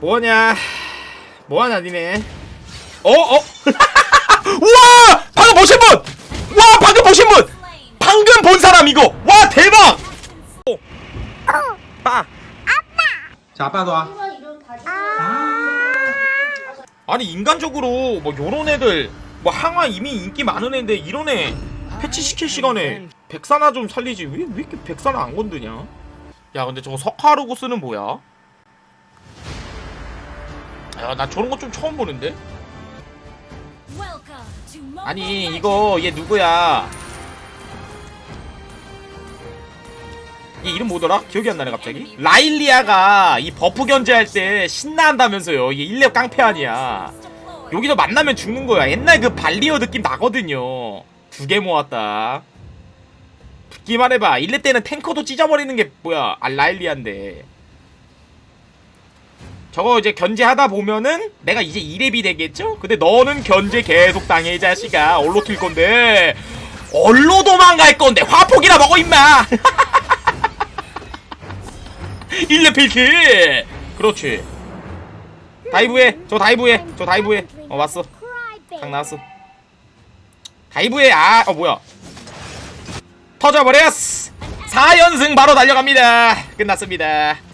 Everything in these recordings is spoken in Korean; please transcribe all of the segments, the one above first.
뭐하냐 뭐하냐 니네 어? 어? 우와 방금 보신 분! 와 방금 보신 분! 방금 본 사람 이거 와 대박! 빠자 아빠도 와 아니 인간적으로 뭐 요런 애들 뭐 항아 이미 인기 많은 애인데 이런 애 패치 시킬 시간에 백사나 좀 살리지 왜, 왜 이렇게 백사나 안 건드냐 야 근데 저거 석하르고스는 뭐야 야 나 저런 거 좀 처음 보는데? 아니 이거 얘 누구야? 얘 이름 뭐더라? 기억이 안 나네 갑자기. 라일리아가 이 버프 견제할 때 신나한다면서요. 이게 1렙 깡패 아니야. 여기서 만나면 죽는 거야. 옛날 그 발리어 느낌 나거든요. 두 개 모았다. 듣기만 해봐. 1렙 때는 탱커도 찢어버리는 게 뭐야? 아 라일리아인데 저거 이제 견제하다 보면은 내가 이제 2렙이 되겠죠? 근데 너는 견제 계속 당해 이 자식아. 얼로 튈 건데. 얼로 도망갈 건데. 화폭이나 먹어 임마. 1렙 필킬. 그렇지. 다이브해. 저 다이브해. 저 다이브해. 어 왔어. 강 나왔어. 다이브해. 아어 뭐야. 터져버렸어. 4연승 바로 달려갑니다. 끝났습니다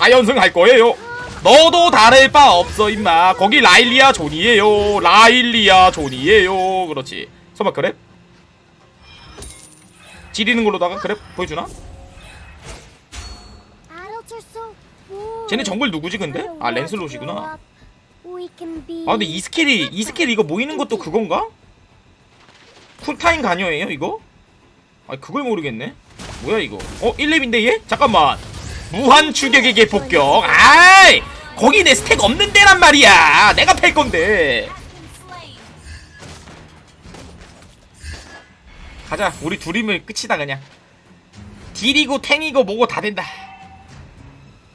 4연승 할 거예요 너도 다를 바 없어 임마 거기 라일리아 존이에요 라일리아 존이에요 그렇지 설마 그래? 지리는 걸로다가 그래 보여주나? 쟤네 정글 누구지 근데? 아 랜슬롯이구나 아 근데 이 스킬이 이 스킬 이거 모이는 것도 그건가? 쿨타임 가녀예요 이거? 아 그걸 모르겠네 뭐야 이거 어 1렙인데 얘? 잠깐만 무한 추격에게 폭격. 아이 거기 내 스택 없는 데란 말이야. 내가 팰 건데. 가자. 우리 둘이면 끝이다 그냥. 딜이고 탱이고 뭐고 다 된다.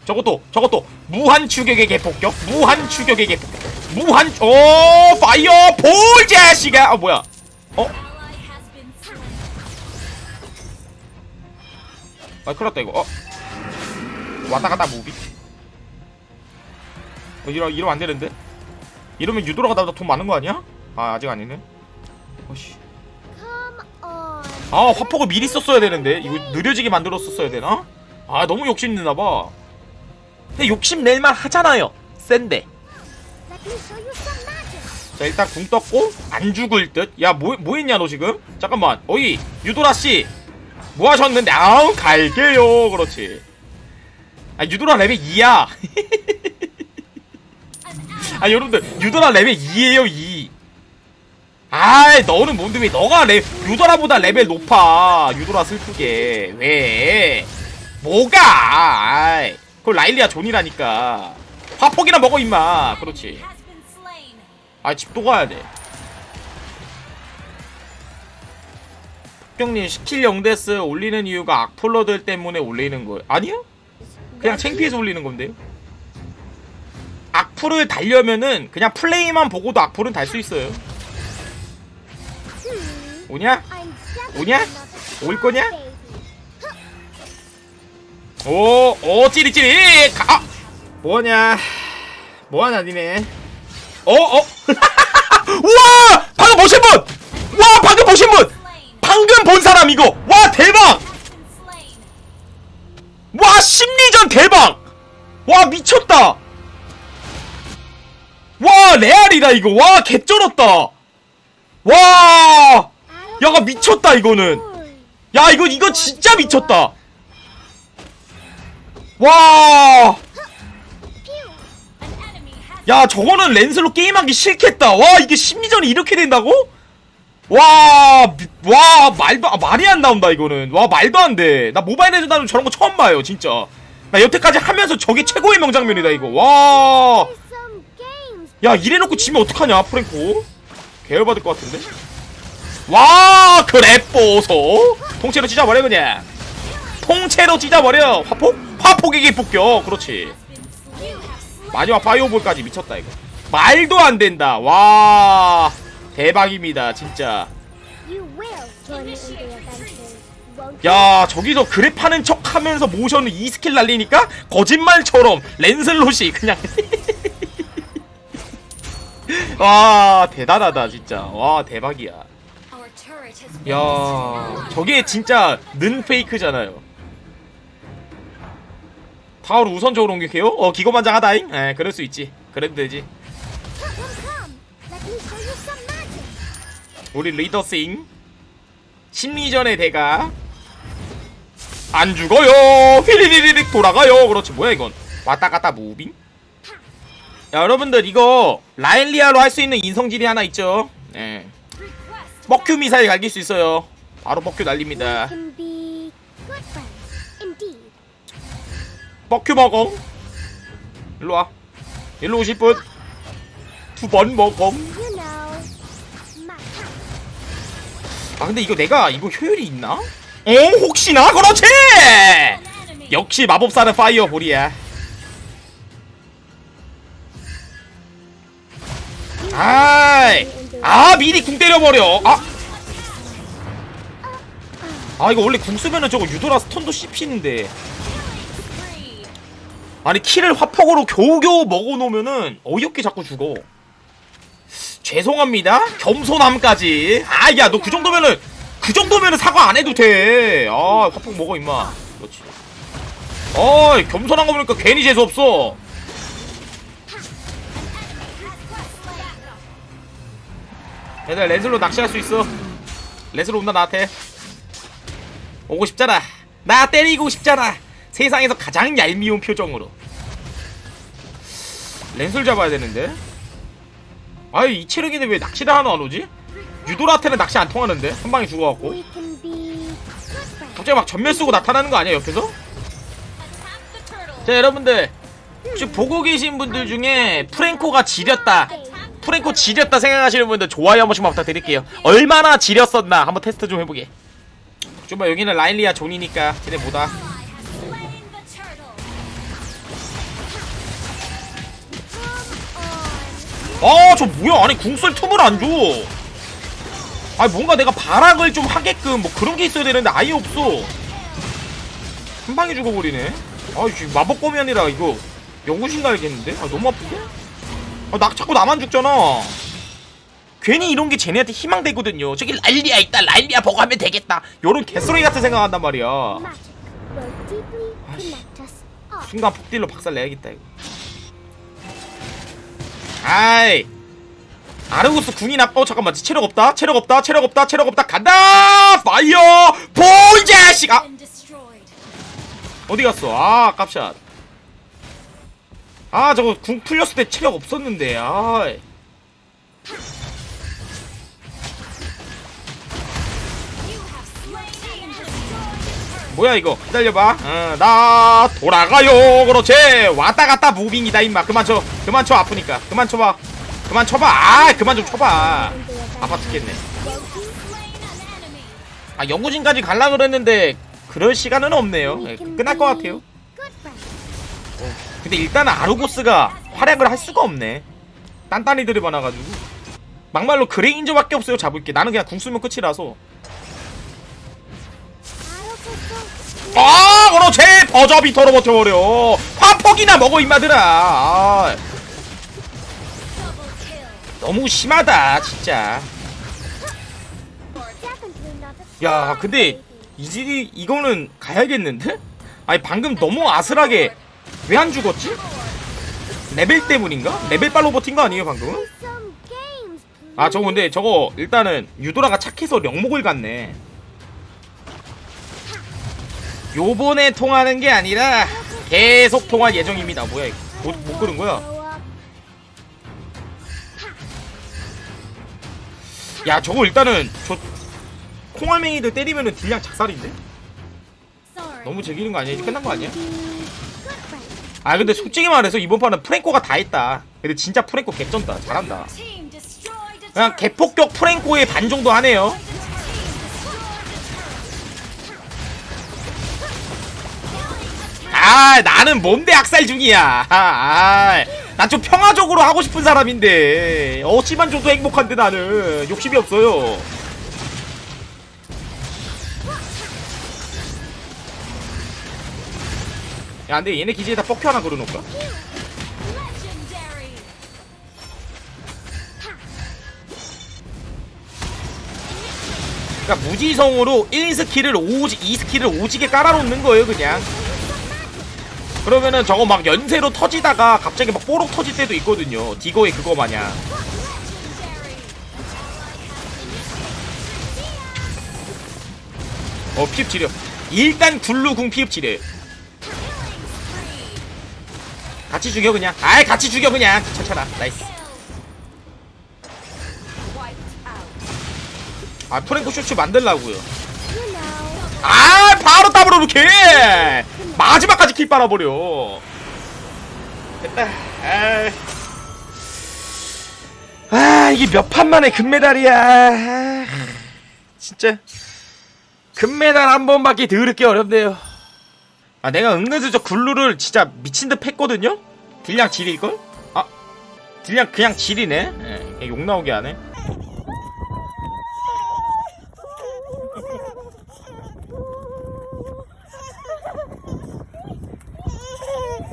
저것도 저것도. 무한 추격에게 폭격. 무한 추격에게 폭격. 무한 오 파이어 볼 자식아. 아 뭐야? 어? 아 큰일 났다 이거. 어 왔다 갔다 무비? 어, 이러, 이러면 안 되는데? 이러면 유도라가 나보다 돈 많은 거 아니야? 아 아직 아니네. 어씨. 아 화폭을 미리 썼어야 되는데? 이거 느려지게 만들었었어야 되나? 아 너무 욕심 내나봐. 근데 욕심 낼만 하잖아요. 센데. 자 일단 궁 떴고 안 죽을 듯 야 뭐, 뭐 했냐 너 지금? 잠깐만. 어이 유도라 씨. 뭐 하셨는데? 아우 갈게요. 그렇지 아 유도라 레벨 2야. 아 여러분들 유도라 레벨 2에요 2 아이 너는 뭔데 왜 너가 레 유도라보다 레벨 높아. 유도라 슬프게. 왜? 뭐가? 아이 그걸 라일리아 존이라니까. 화폭이나 먹어 임마. 그렇지. 아집또 가야 돼. 폭경님 스킬 0데스 올리는 이유가 악플러들 때문에 올리는 거예요 아니요? 그냥 창피해서 올리는 건데요 악플을 달려면은 그냥 플레이만 보고도 악플은 달 수 있어요 오냐? 오냐? 올 거냐? 오, 오, 찌릿찌릿! 가! 아! 뭐하냐? 뭐하냐, 니네? 어, 어? 우와! 방금 보신 분! 와, 레알이다, 이거. 와, 개쩔었다! 와! 야, 미쳤다, 이거는. 야, 이거, 이거 진짜 미쳤다! 와! 야, 저거는 랜슬로 게임하기 싫겠다. 와, 이게 심리전이 이렇게 된다고? 와, 미- 와, 말도, 아, 말이 안 나온다, 이거는. 와, 말도 안 돼. 나 모바일 레전드는 저런 거 처음 봐요, 진짜. 나 여태까지 하면서 저게 최고의 명장면이다, 이거. 와. 야, 이래놓고 지면 어떡하냐, 프랭코. 계열받을 것 같은데? 와, 그래, 뽀소. 통째로 찢어버려, 그냥. 통째로 찢어버려. 화폭? 화폭에게 폭격. 그렇지. 마지막 파이어볼까지 미쳤다, 이거. 말도 안 된다. 와. 대박입니다, 진짜. 야 저기서 그랩하는 척하면서 모션을 이 스킬 날리니까 거짓말처럼 랜슬롯이 그냥 와 대단하다 진짜. 와 대박이야. 야 저게 진짜 는 페이크잖아요. 타워를 우선적으로 공격해요? 어 기고만장하다잉? 에 그럴 수 있지. 그래도 되지. 우리 리더싱 심리전의 대가 안 죽어요. 휘리리리릭 돌아가요. 그렇지 뭐야 이건? 왔다 갔다 무빙 야, 여러분들 이거 라일리아로 할 수 있는 인성질이 하나 있죠? 예 먹큐 미사일 갈길 수 있어요. 바로 먹큐 날립니다. 먹큐 먹어. 일로 와. 일로 오실 분. 두 번 먹어. 아 근데 이거 내가 이거 효율이 있나? 어 혹시나? 그렇지! 역시 마법사는 파이어볼이야 아이. 아 미리 궁 때려버려. 아. 아 이거 원래 궁 쓰면은 저거 유도라 스턴도 씹히는데. 아니 키를 화폭으로 겨우겨우 먹어놓으면은 어이없게 자꾸 죽어. 죄송합니다. 겸손함까지. 아 야 너 그 정도면은 그 정도면은 사과 안 해도 돼아 화폭 먹어 임마. 그렇지. 어이 겸손한 거 보니까 괜히 재수없어 얘들 렌슬로 낚시할 수 있어. 렌슬로 온다 나한테. 오고 싶잖아. 나 때리고 싶잖아. 세상에서 가장 얄미운 표정으로. 렌슬 잡아야 되는데? 아이 이 체력인데 왜 낚시를 하나 안 오지? 유도라한테는 낚시 안 통하는데? 한 방에 죽어갖고. 갑자기 막 전멸 쓰고 나타나는 거 아니야 옆에서? 자 여러분들. 지금 보고 계신 분들 중에 프랭코가 지렸다 프랭코 지렸다 생각하시는 분들 좋아요 한 번씩만 부탁드릴게요. 얼마나 지렸었나? 한번 테스트 좀 해보게. 좀 봐 여기는 라일리아 존이니까 쟤네 뭐다. 아저 뭐야? 아니 궁쓸 틈을 안줘. 아 뭔가 내가 발악을 좀 하게끔 뭐 그런 게 있어야 되는데 아예 없어. 한 방에 죽어버리네. 아 이거 마법검이 아니라 이거 영구신 가야겠는데? 아 너무 아픈데 아, 나 자꾸 나만 죽잖아. 괜히 이런 게 쟤네한테 희망되거든요. 저기 라일리아 있다. 라일리아 보고 하면 되겠다. 요런 개소리 같은 생각한단 말이야. all. 순간 폭딜로 박살 내야겠다 이거. 아이. 아르고스 궁이 나빠 어 잠깐만. 체력 없다. 체력 없다. 체력 없다. 체력 없다. 간다! 파이어! 볼 자식! 아! 어디 갔어? 아 깝샷 아 저거 궁 풀렸을 때 체력 없었는데 아. 뭐야 이거? 기다려봐. 어, 나 돌아가요. 그렇지. 왔다 갔다 무빙이다 임마. 그만 쳐. 그만 쳐 아프니까. 그만 쳐봐. 그만 쳐봐. 아 그만 좀 쳐봐. 아파 죽겠네. 아 연구진까지 갈라 그랬는데 그럴 시간은 없네요. 예, 끝날 것 같아요. Friends. 근데 일단은 아르고스가 활약을 할 수가 없네. 딴딴이들이 많아가지고. 막말로 그레인저밖에 없어요 잡을 게. 나는 그냥 궁 쓰면 끝이라서. 아 그렇지! 버저비터로 버텨버려. 화폭이나 먹어 임마들아. 아, 너무 심하다 진짜. 야 근데. 이질이 이거는 가야겠는데? 아니 방금 너무 아슬하게 왜 안 죽었지? 레벨 때문인가? 레벨 빨로 버틴 거 아니에요 방금? 아 저거 근데 저거 일단은 유도라가 착해서 영목을 갔네 요번에 통하는 게 아니라 계속 통할 예정입니다 뭐야 이거 못, 못 끄는 거야. 야 저거 일단은 저 콩알맹이들 때리면은 딜량 작살인데? 너무 즐기는 거 아니야? 이제 끝난 거 아니야? 아 근데 솔직히 말해서 이번 판은 프랭코가 다 했다. 근데 진짜 프랭코 개쩐다. 잘한다. 그냥 개폭격 프랭코의 반 정도 하네요. 아 나는 뭔데 학살 중이야. 아, 난좀 평화적으로 하고 싶은 사람인데. 어찌만 줘도 행복한데 나는. 욕심이 없어요 야 근데 얘네 기지에다 뻑큐 하나 걸어놓을까? 그러니까 무지성으로 1스킬을 오지 2스킬을 오지게 깔아놓는 거예요 그냥. 그러면은 저거 막 연세로 터지다가 갑자기 막 뽀록 터질 때도 있거든요. 디거의 그거 마냥. 어 피흡 치료. 일단 굴루궁 피흡 치료 같이 죽여 그냥. 아이 같이 죽여 그냥. 괜찮아 나이스. 아 프랭크 쇼츠 만들라고요. 아 바로 더블로 이렇게 마지막까지 킬 빨아버려. 됐다. 아, 아 이게 몇 판 만에 금메달이야. 아, 진짜. 금메달 한 번밖에 더럽게 어렵네요. 아 내가 은근슬쩍 굴루를 진짜 미친듯 팼거든요 딜량 지릴걸? 아 딜량 그냥 지리네 예, 욕 나오게 하네